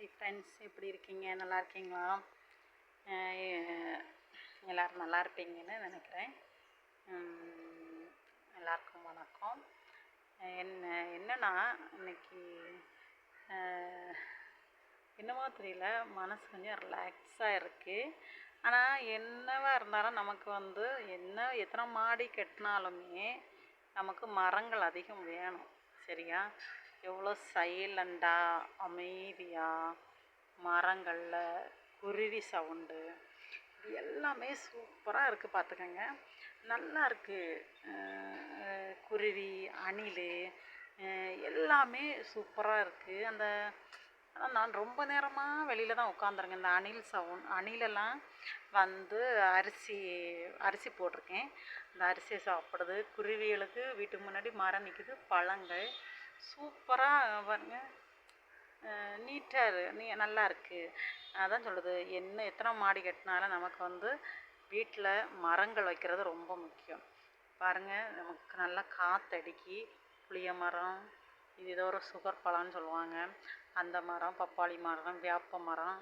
Hi friends எப்படி இருக்கீங்க? நல்லா இருக்கீங்களா? எல்லோரும் எல்லாரும் நல்லா இருப்பீங்கன்னு நினைக்கிறேன். எல்லாருக்கும் வணக்கம். என்ன என்னன்னா இன்னைக்கு என்னவோ என்னமோ தெரியல மனசு கொஞ்சம் ரிலாக்ஸாக இருக்குது ஆனால் என்னவா இருந்தாலும் நமக்கு வந்து என்ன எத்தனை மாடி கட்டினாலுமே நமக்கு மரங்கள் அதிகம் வேணும் சரியா? எவ்வளோ சைலண்டாக அமைதியாக மரங்களில் குருவி சவுண்டு. இது எல்லாமே சூப்பராக இருக்குது பார்த்துக்கோங்க நல்லா இருக்குது குருவி அணில் எல்லாமே சூப்பராக இருக்குது அந்த ஆனால் நான் ரொம்ப நேரமாக வெளியில் தான் உட்காந்துருங்க இந்த அணில் சவுண்ட் அணிலெல்லாம் வந்து அரிசி அரிசி போட்டிருக்கேன். இந்த அரிசியை சாப்பிடுது குருவிகளுக்கு வீட்டுக்கு முன்னாடி மரம் நிற்கிது பழங்கள் சூப்பராக பாருங்க. நீட்டாக நீ நல்லா இருக்குது அதான் சொல்லுது என்ன எத்தனை மாடி கட்டினாலும் நமக்கு வந்து வீட்டில் மரங்கள் வைக்கிறது ரொம்ப முக்கியம். பாருங்கள் நமக்கு நல்லா காற்றடிக்கி புளிய மரம் இது ஏதோ ஒரு சுகர் பழம்னு சொல்லுவாங்க. அந்த மரம் பப்பாளி மரம் வேப்ப மரம்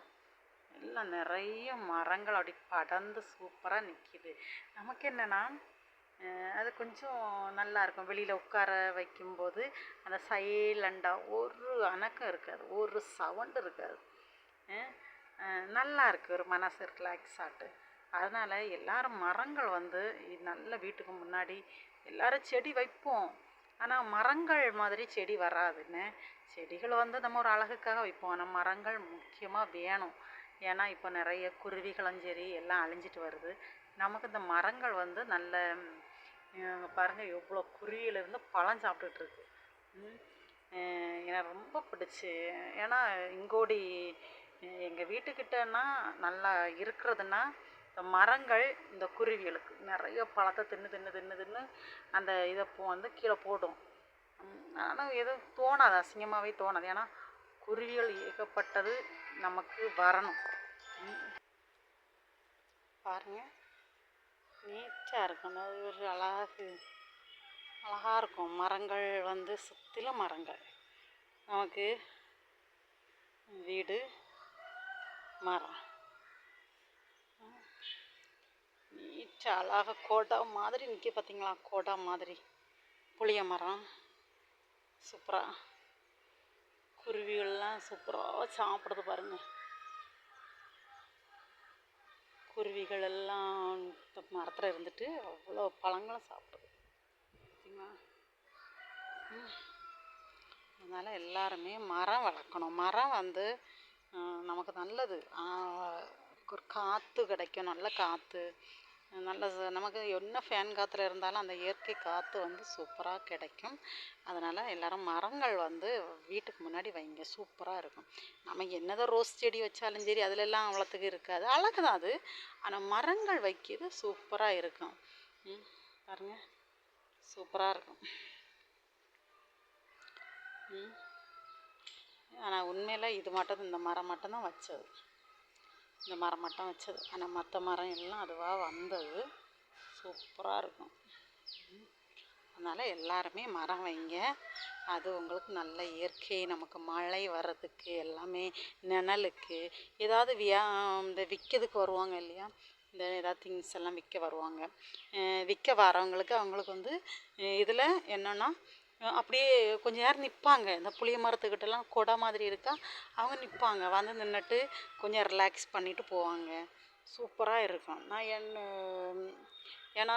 எல்லாம் நிறைய மரங்கள் அப்படி படர்ந்து சூப்பராக நிற்கிது நமக்கு என்னென்னா அது கொஞ்சம் நல்லா இருக்கும் வெளியில் உட்கார வைக்கும்போது அந்த சைலண்டாக ஒரு அணக்கம் இருக்காது. ஒரு சவுண்டு இருக்காது. நல்லா இருக்குது ஒரு மனசு ரிலாக்ஸ் ஆட்டு. அதனால் எல்லாரும் மரங்கள் வந்து நல்ல வீட்டுக்கு முன்னாடி எல்லோரும் செடி வைப்போம். ஆனால் மரங்கள் மாதிரி செடி வராதுன்னு. செடிகள் வந்து நம்ம ஒரு அழகுக்காக வைப்போம். ஆனால் மரங்கள் முக்கியமாக வேணும். ஏன்னா இப்போ நிறைய குருவிகளும் சரி எல்லாம் அழிஞ்சிட்டு வருது. நமக்கு இந்த மரங்கள் வந்து நல்ல பாருங்கள் எவ்வளோ குருவியிலேருந்து பழம் சாப்பிட்டுட்டு இருக்கு. எனக்கு ரொம்ப பிடிச்சி. ஏன்னா இங்கோடி எங்கள் வீட்டுக்கிட்டன்னா நல்லா இருக்கிறதுனா இந்த மரங்கள் இந்த குருவிகளுக்கு. நிறைய பழத்தை தின்னு தின்னு தின்னு தின்னு அந்த இதை வந்து கீழே போடும். ஆனால் எதுவும் தோணாது. அசிங்கமாகவே தோணாது. ஏன்னா குருவிகள் ஏகப்பட்டது நமக்கு வரணும். பாருங்கள் நீட்டாக இருக்கும் அது ஒரு அழகு அழகாக இருக்கும். மரங்கள் வந்து சுற்றிலும் மரங்கள். நமக்கு வீடு மரம். நீட்டாக அழகாக கோட்டா மாதிரி நிற்க பார்த்தீங்களா கோட்டா மாதிரி. புளிய மரம். சூப்பராக குருவிகள்லாம் சூப்பராக சாப்பிடுது பாருங்கள் குருவிகள் எல்லாம் மரத்தில் இருந்துட்டு அவ்வளோ பழங்களும் சாப்பிடுது அதனால் எல்லாருமே மரம் வளர்க்கணும். மரம் வந்து நமக்கு நல்லது. ஒரு காற்று கிடைக்கும். நல்ல காற்று நல்ல நமக்கு என்ன ஃபேன் காற்றுல இருந்தாலும் அந்த இயற்கை காற்று வந்து சூப்பராக கிடைக்கும். அதனால் எல்லோரும் மரங்கள் வந்து வீட்டுக்கு முன்னாடி வைங்க. சூப்பராக இருக்கும். நம்ம என்னதான் ரோஸ் செடி வச்சாலும் சரி அதிலெல்லாம் அவ்வளோத்துக்கு இருக்காது. அழகு தான் அது. ஆனால் மரங்கள் வைக்கிறது சூப்பராக இருக்கும். பாருங்கள் சூப்பராக இருக்கும். ஆனால் உண்மையில் இது மட்டும் இந்த மரம் மட்டும்தான் வச்சது. இந்த மரம் மட்டும் வச்சது. ஆனால் மற்ற மரம் எல்லாம் அதுவாக வந்தது. சூப்பராக இருக்கும். அதனால் எல்லாருமே மரம் வைங்க. அது உங்களுக்கு நல்ல இயற்கை நமக்கு மழை வர்றதுக்கு எல்லாமே நிழலுக்கு. ஏதாவது வியா இந்த விற்கிறதுக்கு வருவாங்க இல்லையா? இந்த ஏதாவது திங்ஸ் எல்லாம் விற்க வருவாங்க. விற்க வரவங்களுக்கு அவங்களுக்கு வந்து இதில் என்னென்னா அப்படியே கொஞ்ச நேரம் நிற்பாங்க இந்த புளிய மரத்துக்கிட்டலாம் கொடை மாதிரி இருக்கா அவங்க நிற்பாங்க வந்து நின்றுட்டு கொஞ்சம் ரிலாக்ஸ் பண்ணிவிட்டு போவாங்க. சூப்பராக இருக்கும். நான் என்ன ஏன்னா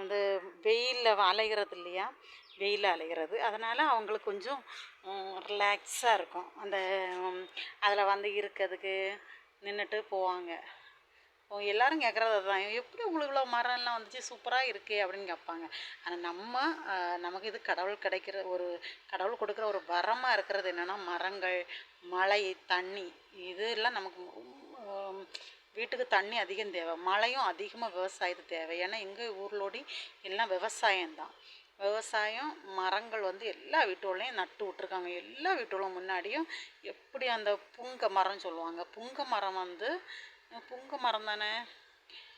இந்த வெயிலில் அலைகிறது இல்லையா? வெயிலில் அலைகிறது அதனால் அவங்களுக்கு கொஞ்சம் ரிலாக்ஸாக இருக்கும். அந்த அதில் வந்து இருக்கிறதுக்கு நின்றுட்டு போவாங்க. எல்லாரும் கேட்குறது அதுதான். எப்படி உங்களுக்கு இவ்வளோ மரம்லாம் வந்துச்சு? சூப்பராக இருக்கே அப்படின்னு கேட்பாங்க. ஆனால் நம்ம நமக்கு இது கடவுள் கிடைக்கிற ஒரு கடவுள் கொடுக்குற ஒரு வரமாக இருக்கிறது என்னென்னா மரங்கள் மழை தண்ணி. இதெல்லாம் நமக்கு வீட்டுக்கு தண்ணி அதிகம் தேவை. மழையும் அதிகமாக விவசாயத்துக்கு தேவை. ஏன்னா எங்கள் ஊர்லோடி எல்லாம் விவசாயம்தான். விவசாயம் மரங்கள் வந்து எல்லா வீட்டுகளையும் நட்டு விட்ருக்காங்க எல்லா வீட்டுகளும் முன்னாடியும் எப்படி அந்த புங்க மரம் சொல்லுவாங்க. புங்க மரம் வந்து புங்க மரம் தானே?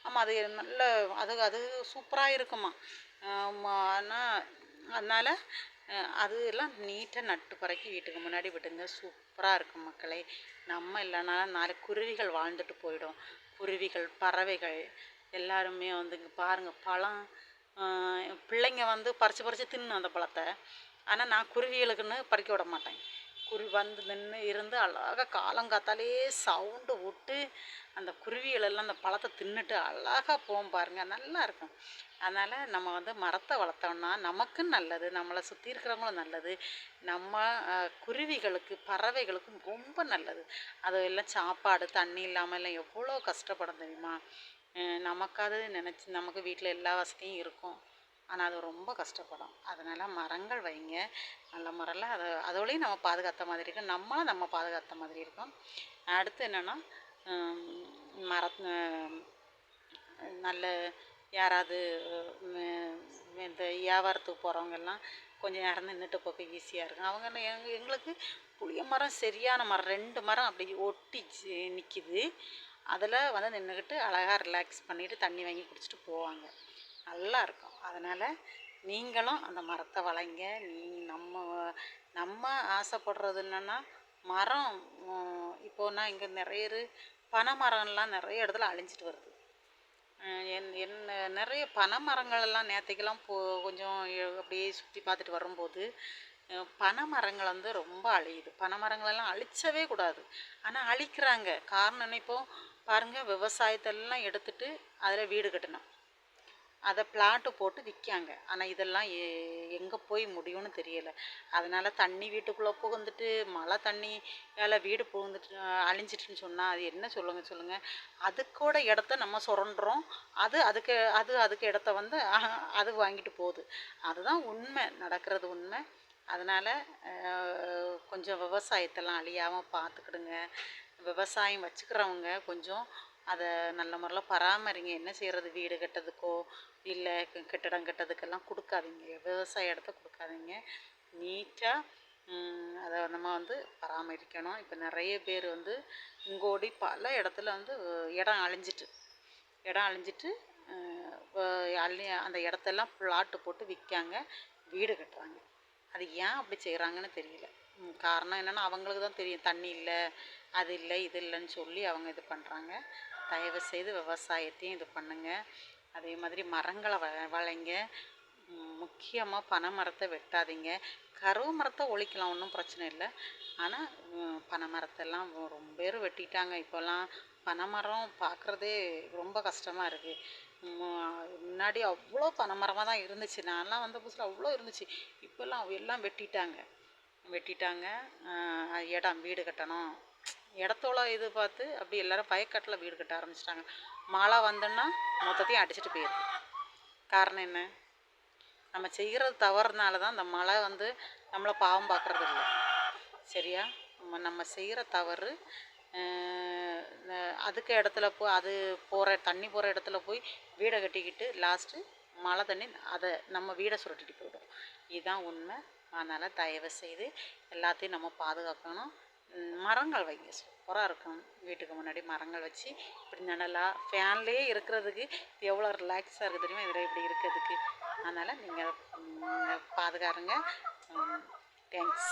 ஆமாம் அது நல்ல அது அது சூப்பராக இருக்குமா ஆனால் அதனால் அது எல்லாம் நீட்டாக நட்டு பறக்கி வீட்டுக்கு முன்னாடி விட்டுங்க சூப்பராக இருக்கும் மக்களே. நம்ம இல்லைனாலும் நாலு குருவிகள் வாழ்ந்துட்டு போயிடும். குருவிகள் பறவைகள் எல்லாருமே வந்து இங்கே பாருங்கள் பழம் பிள்ளைங்க வந்து பறித்து பறித்து தின்னு அந்த பழத்தை. ஆனால் நான் குருவிகளுக்குன்னு பறிக்க விட மாட்டேன். குருவி வந்து நின்று இருந்து அழகாக காலங்காத்தாலே சவுண்டு விட்டு அந்த குருவிகளெல்லாம் அந்த பழத்தை தின்னுட்டு அழகாக போகும் பாருங்கள் நல்லா இருக்கும். அதனால் நம்ம வந்து மரத்தை வளர்த்தோம்னா நமக்கும் நல்லது நம்மளை சுற்றி இருக்கிறவங்களும் நல்லது நம்ம குருவிகளுக்கு பறவைகளுக்கும் ரொம்ப நல்லது. அதெல்லாம் சாப்பாடு தண்ணி இல்லாமல் எல்லாம் எவ்வளோ கஷ்டப்படும் தெரியுமா? நமக்காவது நினச்சி நமக்கு வீட்டில் எல்லா வசதியும் இருக்கும். ஆனால் அது ரொம்ப கஷ்டப்படும். அதனால் மரங்கள் வைங்க. நல்ல மரம்லாம் அதை அதோடையும் நம்ம பாதுகாத்த மாதிரி இருக்கும். நம்மளும் நம்ம பாதுகாத்த மாதிரி இருக்கும். அடுத்து என்னென்னா மர நல்ல யாராவது இந்த வியாபாரத்துக்கு போகிறவங்கெல்லாம் கொஞ்சம் நேரம் நின்றுட்டு போக ஈஸியாக இருக்கும். அவங்க எங்க எங்களுக்கு புளிய மரம் சரியான மரம் ரெண்டு மரம் அப்படி ஒட்டி நிற்கிது அதில் வந்து நின்றுக்கிட்டு அழகாக ரிலாக்ஸ் பண்ணிவிட்டு தண்ணி வாங்கி குடிச்சிட்டு போவாங்க. நல்லா இருக்கும். அதனால் நீங்களும் அந்த மரத்தை வளைங்க. நீ நம்ம நம்ம ஆசைப்படுறது என்னென்னா மரம் இப்போனா இங்கே நிறைய பனை மரம்லாம் நிறைய இடத்துல அழிஞ்சிட்டு வருது. என் என்ன நிறைய பனை மரங்களெல்லாம் நேற்றுக்கெல்லாம் போ கொஞ்சம் அப்படியே சுற்றி பார்த்துட்டு வரும்போது பனை மரங்கள் வந்து ரொம்ப அழியுது. பனை மரங்களெல்லாம் அழிச்சவே கூடாது. ஆனால் அழிக்கிறாங்க. காரணம் என்ன இப்போ? பாருங்கள் விவசாயத்தெல்லாம் எடுத்துட்டு அதில் வீடு கட்டணும். அதை பிளாட்டு போட்டு விற்காங்க ஆனால் இதெல்லாம் எ எங்கே போய் முடியும்னு தெரியலை. அதனால் தண்ணி வீட்டுக்குள்ளே புகுந்துட்டு மழை தண்ணி வேலை வீடு புகுந்துட்டு அழிஞ்சிட்டுன்னு சொன்னால் அது என்ன சொல்லுங்க சொல்லுங்கள் அதுக்கூட இடத்த நம்ம சுரண்டுறோம். அது அதுக்கு அது அதுக்கு இடத்த வந்து அது வாங்கிட்டு போகுது. அதுதான் உண்மை. நடக்கிறது உண்மை. அதனால் கொஞ்சம் விவசாயத்தெல்லாம் அழியாமல் பார்த்துக்கிடுங்க விவசாயம் வச்சுக்கிறவங்க கொஞ்சம் அதை நல்ல முறையில் பராமரிங்க. என்ன செய்கிறது வீடு கட்டுறதுக்கோ இல்லை கட்டடம் கட்டுறதுக்கெல்லாம் கொடுக்காதீங்க. விவசாய இடத்த கொடுக்காதீங்க. நீட்டாக அதை நம்ம வந்து பராமரிக்கணும். இப்போ நிறைய பேர் வந்து இங்கோடி பல இடத்துல வந்து இடம் அழிஞ்சிட்டு இடம் அழிஞ்சிட்டு அள்ளி அந்த இடத்தெல்லாம் ப்ளாட்டு போட்டு விற்காங்க. வீடு கட்டுறாங்க. அது ஏன் அப்படி செய்கிறாங்கன்னு தெரியல. காரணம் என்னென்னா அவங்களுக்கு தான் தெரியும். தண்ணி இல்லை அது இல்லை இது இல்லைன்னு சொல்லி அவங்க இது பண்ணுறாங்க தயவு செய்து விவசாயத்தையும் இது பண்ணுங்கள் அதே மாதிரி மரங்களை வ வளைங்க. முக்கியமாக பனை மரத்தை வெட்டாதீங்க. கருவு மரத்தை ஒழிக்கலாம் ஒன்றும் பிரச்சனை இல்லை. ஆனால் பனை மரத்தெல்லாம் ரொம்ப பேர் வெட்டிட்டாங்க. இப்போல்லாம் பனை மரம் பார்க்குறதே ரொம்ப கஷ்டமாக இருக்குது முன்னாடி அவ்வளோ பனை மரமாக தான் இருந்துச்சு. நான்லாம் வந்த புதுசில் அவ்வளோ இருந்துச்சு. இப்போல்லாம் எல்லாம் வெட்டிட்டாங்க. வெட்டிட்டாங்க. இடம் வீடு கட்டணும். இடத்தோட இது பார்த்து அப்படி எல்லோரும் பயக்கட்டில் வீடு கட்ட ஆரம்பிச்சிட்டாங்க. மழை வந்துன்னா மொத்தத்தையும் அடிச்சுட்டு போயிடுது காரணம் என்ன? நம்ம செய்கிறது தவறுனால தான் அந்த மழை வந்து நம்மளை பாவம் பார்க்குறது இல்லை சரியா? நம்ம நம்ம செய்கிற தவறு அதுக்கு இடத்துல போய் அது போகிற தண்ணி போகிற இடத்துல போய் வீடை கட்டிக்கிட்டு லாஸ்ட்டு மழை தண்ணி அதை நம்ம வீடை சுருட்டிட்டு போய்டும். இதுதான் உண்மை. அதனால் தயவு செய்து எல்லாத்தையும் நம்ம பாதுகாக்கணும். மரங்கள் வைங்க. சூப்பராக இருக்கும் வீட்டுக்கு முன்னாடி மரங்கள் வச்சு இப்படி நிழலாக ஃபேன்லேயே இருக்கிறதுக்கு எவ்வளோ ரிலாக்ஸாக இருக்குது தெரியுமா? இதில் இப்படி இருக்கிறதுக்கு. அதனால் நீங்கள் பாதுகாருங்க. தேங்க்ஸ்